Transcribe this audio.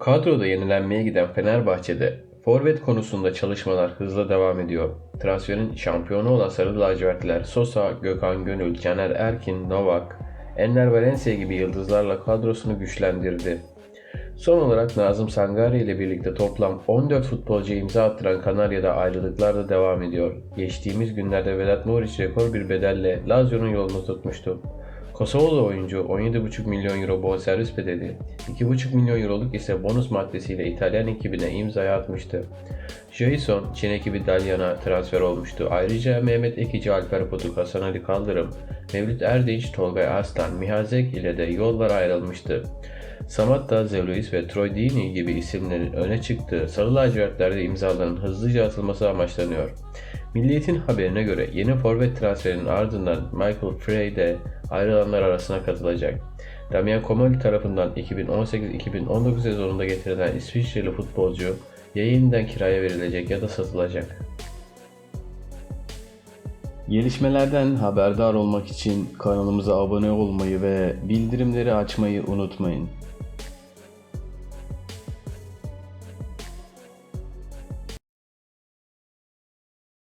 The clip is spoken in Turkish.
Kadroda yenilenmeye giden Fenerbahçe'de forvet konusunda çalışmalar hızla devam ediyor. Transferin şampiyonu olan Sarı Lacivertliler Sosa, Gökhan Gönül, Caner Erkin, Novak, Enner Valencia gibi yıldızlarla kadrosunu güçlendirdi. Son olarak Nazım Sangare ile birlikte toplam 14 futbolcu imza attıran Kanarya'da ayrılıklar da devam ediyor. Geçtiğimiz günlerde Vedat Muriç rekor bir bedelle Lazio'nun yolunu tutmuştu. Kosovalı oyuncu 17,5 milyon euro bonservis bedeli, 2,5 milyon euroluk ise bonus maddesiyle İtalyan ekibine imzaya atmıştı. Jason, Çin ekibi Dalyan'a transfer olmuştu. Ayrıca Mehmet Ekici, Alper Potuk, Hasan Ali Kaldırım, Mevlüt Erdinç, Tolgay Arslan, Mihazek ile de yollar ayrılmıştı. Samatta, Zevluis ve Troy Deeney gibi isimlerin öne çıktığı sarı lacivertlerde imzaların hızlıca atılması amaçlanıyor. Milliyetin haberine göre yeni forvet transferinin ardından Michael Frey de ayrılanlar arasına katılacak. Damian Komoli tarafından 2018-2019 sezonunda getirilen İsviçreli futbolcu ya yeniden kiraya verilecek ya da satılacak. Gelişmelerden haberdar olmak için kanalımıza abone olmayı ve bildirimleri açmayı unutmayın.